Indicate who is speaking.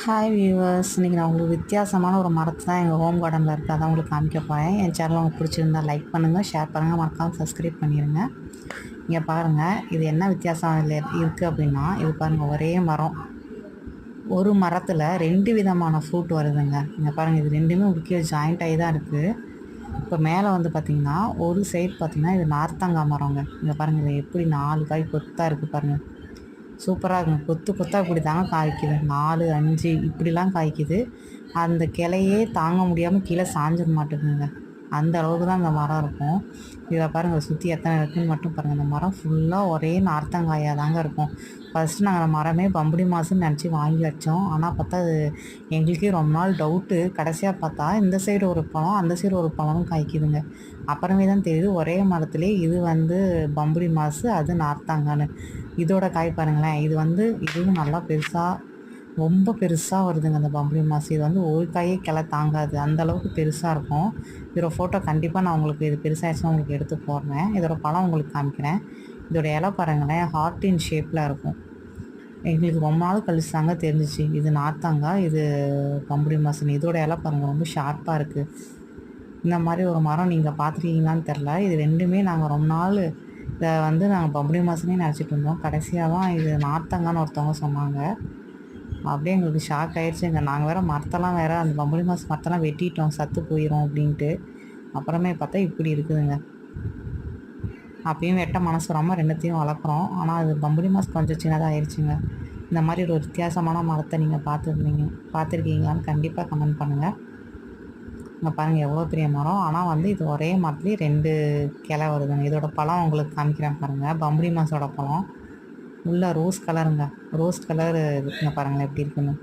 Speaker 1: Hi viewers இன்றைக்கி நான் உங்களுக்கு வித்தியாசமான ஒரு மரத்து தான் எங்கள் ஹோம் கார்டனில் இருக்குது அதான் உங்களுக்கு காமிக்க போகிறேன் என் சேனல் உங்களுக்கு பிடிச்சிருந்தா லைக் பண்ணுங்கள் ஷேர் பண்ணுங்கள் மறக்காமல் சப்ஸ்கிரைப் பண்ணிடுங்க இங்கே பாருங்கள் இது என்ன வித்தியாசம் இதில் இருக்குது அப்படின்னா இது பாருங்கள் ஒரே மரம். ஒரு மரத்தில் ரெண்டு விதமான ஃப்ரூட் வருதுங்க. இங்கே பாருங்கள் இது ரெண்டுமே முக்கிய ஜாயிண்ட் ஆகி தான் இருக்குது இப்போ மேலே வந்து பார்த்திங்கன்னா ஒரு சைடு பார்த்திங்கன்னா இது நார்த்தங்காய் மரங்க. இங்கே பாருங்கள் இது எப்படி நாலு காய் கொத்தாக இருக்குது பாருங்கள் சூப்பராக இருக்கும். கொத்து கொத்தாக இப்படி தாங்க காய்க்குது. நாலு அஞ்சு இப்படிலாம் காய்க்குது. அந்த கிளையே தாங்க முடியாமல் கீழே சாஞ்சிட மாட்டேங்குங்க அந்த அளவுக்கு தான் அந்த மரம் இருக்கும். இதை பாருங்கள் சுற்றி எத்தனை இருக்குன்னு மட்டும் பாருங்கள் அந்த மரம் ஃபுல்லாக ஒரே நார்த்தங்காயாக தாங்க இருக்கும். ஃபஸ்ட்டு நாங்கள் அந்த மரமே பம்புடி மாசுன்னு நினச்சி வாங்கி வச்சோம். ஆனால் பார்த்தா அது எங்களுக்கே ரொம்ப நாள் டவுட்டு கடைசியாக பார்த்தா இந்த சைடு ஒரு பழம் அந்த சைடு ஒரு பழமும் காய்க்குதுங்க. அப்புறமே தான் தெரியுது ஒரே மரத்துலேயே இது வந்து பம்புடி மாசு அது நார்த்தாங்கன்னு. இதோட காய் பாருங்களேன். இது வந்து இதுவும் நல்லா பெருசாக ரொம்ப பெருசாக வருதுங்க அந்த பம்பளி மாசு. இது வந்து ஒரு காயே கிளை தாங்காது. அந்த அளவுக்கு பெருசாக இருக்கும். இதோட ஃபோட்டோ கண்டிப்பாக நான் உங்களுக்கு இது பெருசாகிடுச்சுன்னா உங்களுக்கு எடுத்து போடுறேன். இதோட பழம் உங்களுக்கு காமிக்கிறேன். இதோட இலை பாருங்களேன். ஹார்ட்டின் ஷேப்பில் இருக்கும். எங்களுக்கு ரொம்ப நாள் கழிச்சு தாங்க தெரிஞ்சிச்சு. இது நார்த்தாங்க இது பம்புடி மாசன் இதோட இலை பாருங்கள் ரொம்ப ஷார்ப்பாக இருக்குது இந்த மாதிரி ஒரு மரம் நீங்கள் பார்த்துருக்கீங்களான்னு தெரில இது ரெண்டுமே நாங்கள் ரொம்ப நாள் இதை வந்து நாங்கள் பம்புடி மாசனே நினச்சிட்டு இருந்தோம். கடைசியாக தான் இது நார்த்தங்கான்னு ஒருத்தவங்க சொன்னாங்க. அப்படியே எங்களுக்கு ஷாக் ஆயிடுச்சுங்க நாங்கள் வேறு மரத்தெல்லாம் வேறு அந்த பம்புளி மாதம் மரத்தெல்லாம் வெட்டிட்டோம் சத்து போயிடும் அப்படின்ட்டு. அப்புறமே பார்த்தா இப்படி இருக்குதுங்க. அப்பயும் வெட்ட மனசு வராமல் ரெண்டுத்தையும் வளர்க்குறோம். ஆனால் அது பம்புளி மாஸ் கொஞ்சம் சின்னதாக ஆயிடுச்சுங்க இந்த மாதிரி ஒரு வித்தியாசமான மரத்தை நீங்கள் பார்த்துருந்தீங்க பார்த்துருக்கீங்களான்னு கண்டிப்பாக கமெண்ட் பண்ணுங்கள் இங்கே பாருங்கள் எவ்வளோ பெரிய மரம். ஆனால் வந்து இது ஒரே மரத்துலேயே ரெண்டு கிளை வருதுங்க. இதோட பழம் உங்களுக்கு காமிக்கிறேன் பாருங்கள் பம்புளி மாதோட பழம். உள்ள ரோஸ் கலருங்க ரோஸ் கலர் இருக்குங்க பாருங்களேன் எப்படி இருக்குன்னு.